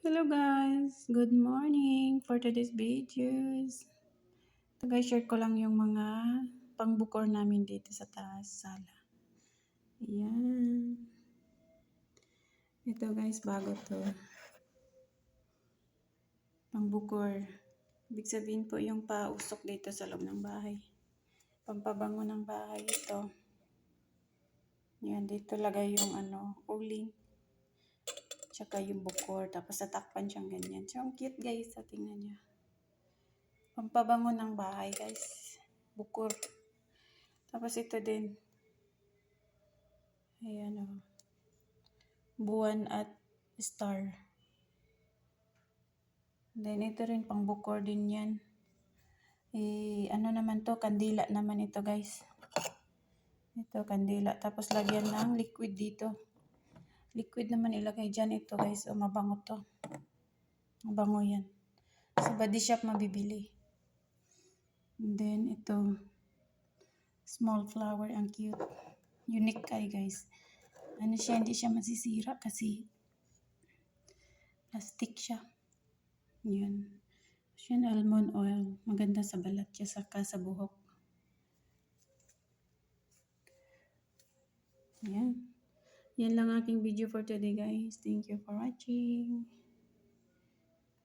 Hello guys! Good morning for today's videos. Ito guys, share ko lang yung mga pangbukor namin dito sa taas sala. Ayan. Ito guys, bago to. Pangbukor. Ibig sabihin po yung pausok dito sa loob ng bahay. Pampabango ng bahay ito. Yan, dito lagay yung ano, uling. Tsaka yung bukor. Tapos tatakpan siyang ganyan. So, ang cute guys. Sa tingnan niya. Pampabango ng bahay guys. Bukor. Tapos ito din. Ayan o. Oh. Buwan at star. Then ito rin pang bukor din yan. Eh, ano naman to? Kandila naman ito guys. Ito, kandila. Tapos lagyan ng liquid dito liquid naman ilagay dyan ito guys. O mabango to. Mabango yan. Sa body shop mabibili. And then ito. Small flower. Ang cute. Unique kay guys. Ano siya, hindi siya masisira kasi plastic siya. Yan. Yan almond oil. Maganda sa balat siya saka sa buhok. Yan. Yan lang aking video for today guys. Thank you for watching.